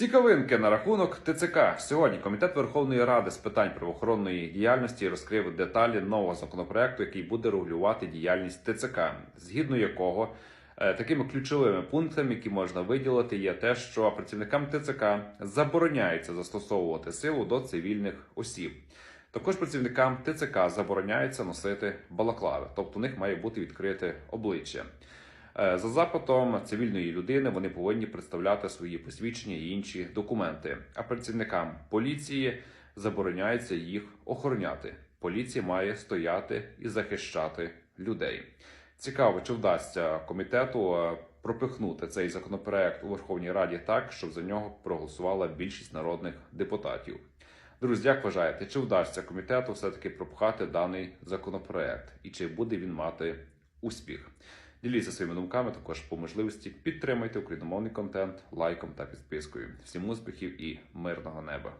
Цікавинки на рахунок ТЦК. Сьогодні Комітет Верховної Ради з питань правоохоронної діяльності розкрив деталі нового законопроекту, який буде регулювати діяльність ТЦК, згідно якого е, такими ключовими пунктами, які можна виділити, є те, що працівникам ТЦК забороняється застосовувати силу до цивільних осіб. Також працівникам ТЦК забороняється носити балаклави, тобто у них має бути відкрите обличчя. Е, За запитом цивільної людини вони повинні представляти свої посвідчення і інші документи. А працівникам поліції забороняється їх охороняти. Поліція має стояти і захищати людей. Цікаво, чи вдасться комітету е, пропихнути цей законопроект у Верховній Раді так, щоб за нього проголосувала більшість народних депутатів. Друзі, як вважаєте, чи вдасться комітету все-таки пропхати даний законопроект, і чи буде він мати успіх? Діліться своїми думками, також по можливості підтримайте україномовний контент лайком та підпискою. Всім успіхів і мирного неба!